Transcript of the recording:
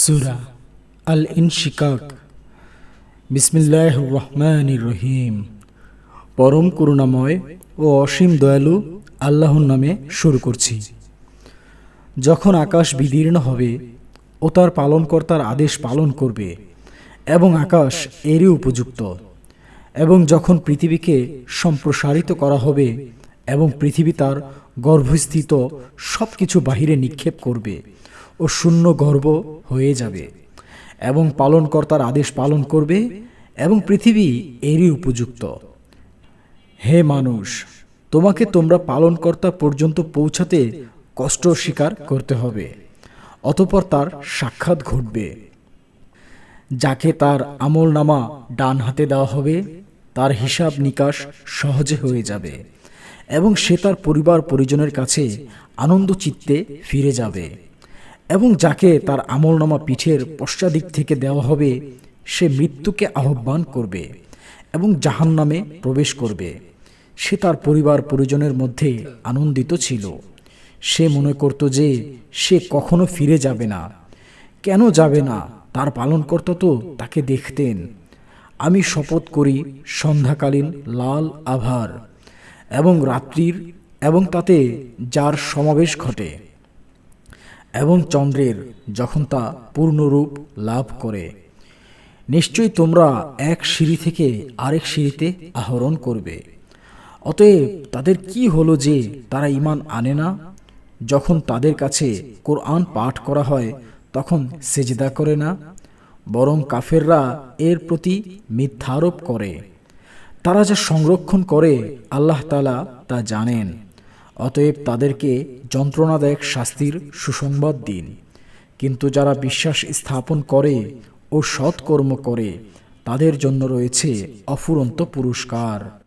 সুরা আল ইনশিকাক বিসমিল্লাহ রহমান রহিম পরম করুণাময় ও অসীম দয়ালু আল্লাহর নামে শুরু করছি। যখন আকাশ বিদীর্ণ হবে ও তার পালনকর্তার আদেশ পালন করবে এবং আকাশ এরই উপযুক্ত এবং যখন পৃথিবীকে সম্প্রসারিত করা হবে এবং পৃথিবী তার গর্ভস্থিত সব কিছু বাহিরে নিক্ষেপ করবে ও শূন্য গর্ব হয়ে যাবে এবং পালনকর্তার আদেশ পালন করবে এবং পৃথিবী এরই উপযুক্ত। হে মানুষ, তোমাকে তোমরা পালনকর্তা পর্যন্ত পৌঁছাতে কষ্ট স্বীকার করতে হবে, অতপর তার সাক্ষাৎ ঘটবে। যাকে তার আমল নামা ডান হাতে দেওয়া হবে, তার হিসাব নিকাশ সহজে হয়ে যাবে এবং সে তার পরিবার পরিজনের কাছে আনন্দ চিত্তে ফিরে যাবে। এবং যাকে তার আমলনামা পিঠের পশ্চাদিক থেকে দেওয়া হবে, সে মৃত্যুকে আহ্বান করবে এবং জাহান নামে প্রবেশ করবে। সে তার পরিবার পরিজনের মধ্যে আনন্দিত ছিল। সে মনে করত যে সে কখনো ফিরে যাবে না। কেন যাবে না? তার পালনকর্তা তো তাকে দেখতেন। আমি শপথ করি সন্ধ্যাকালীন লাল আভার এবং রাত্রির এবং তাতে যার সমাবেশ ঘটে। এবং চন্দ্রের যখন তা পূর্ণরূপ লাভ করে, নিশ্চয়ই তোমরা এক সিঁড়ি থেকে আরেক সিঁড়িতে আহরণ করবে। অতএব তাদের কি হলো যে তারা ইমান আনে না? যখন তাদের কাছে কোরআন পাঠ করা হয়, তখন সেজদা করে না? বরং কাফেররা এর প্রতি মিথ্যারোপ করে। তারা যা সংরক্ষণ করে, আল্লাহ তালা তা জানেন। অতএব তাদেরকে যন্ত্রণাদায়ক শাস্তির সুসংবাদ দিন। কিন্তু যারা বিশ্বাস স্থাপন করে ও সৎকর্ম করে, তাদের জন্য রয়েছে অফুরন্ত পুরস্কার।